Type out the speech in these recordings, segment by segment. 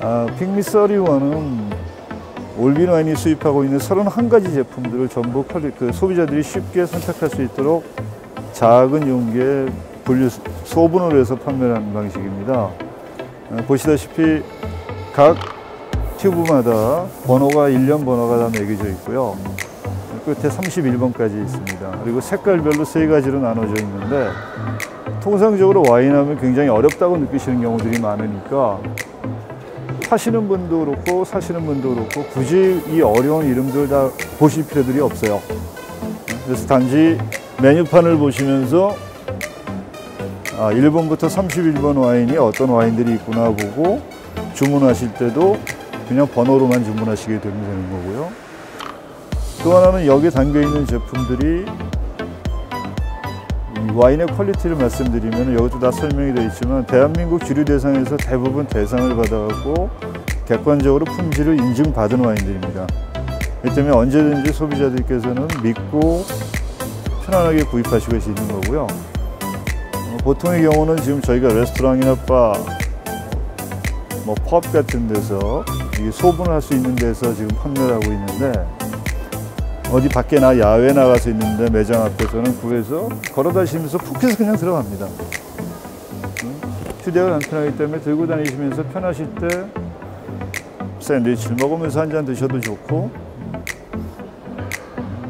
아, 핑미 31은 올빈 와인이 수입하고 있는 31가지 제품들을 전부 그 소비자들이 쉽게 선택할 수 있도록 작은 용기에 분류, 소분을 해서 판매하는 방식입니다. 어, 보시다시피 각 튜브마다 번호가 1년 번호가 다 매겨져 있고요. 끝에 31번까지 있습니다. 그리고 색깔별로 세 가지로 나눠져 있는데 통상적으로 와인하면 굉장히 어렵다고 느끼시는 경우들이 많으니까 하시는 분도 그렇고 사시는 분도 그렇고 굳이 이 어려운 이름들 다 보실 필요들이 없어요. 그래서 단지 메뉴판을 보시면서 아, 1번부터 31번 와인이 어떤 와인들이 있구나 보고 주문하실 때도 그냥 번호로만 주문하시게 되면 되는 거고요. 또 하나는 여기에 담겨 있는 제품들이 이 와인의 퀄리티를 말씀드리면 여기도 다 설명이 되어 있지만 대한민국 주류 대상에서 대부분 대상을 받아갖고 객관적으로 품질을 인증받은 와인들입니다. 그렇기 때문에 언제든지 소비자들께서는 믿고 편안하게 구입하실 수 있는 거고요. 어, 보통의 경우는 지금 저희가 레스토랑이나 바, 뭐 펍 같은 데서 이게 소분을 할수 있는 데서 지금 판매를 하고 있는데 어디 밖에 나 야외 나가서 있는데 매장 앞에서는 구해서 걸어 다니시면서 푹 해서 그냥 들어갑니다. 응? 휴대가 간편하기 때문에 들고 다니시면서 편하실 때 샌드위치를 먹으면서 한 잔 드셔도 좋고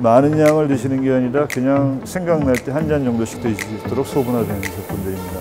많은 양을 드시는 게 아니라 그냥 생각날 때 한 잔 정도씩 드실 수 있도록 소분화되는 제품들입니다.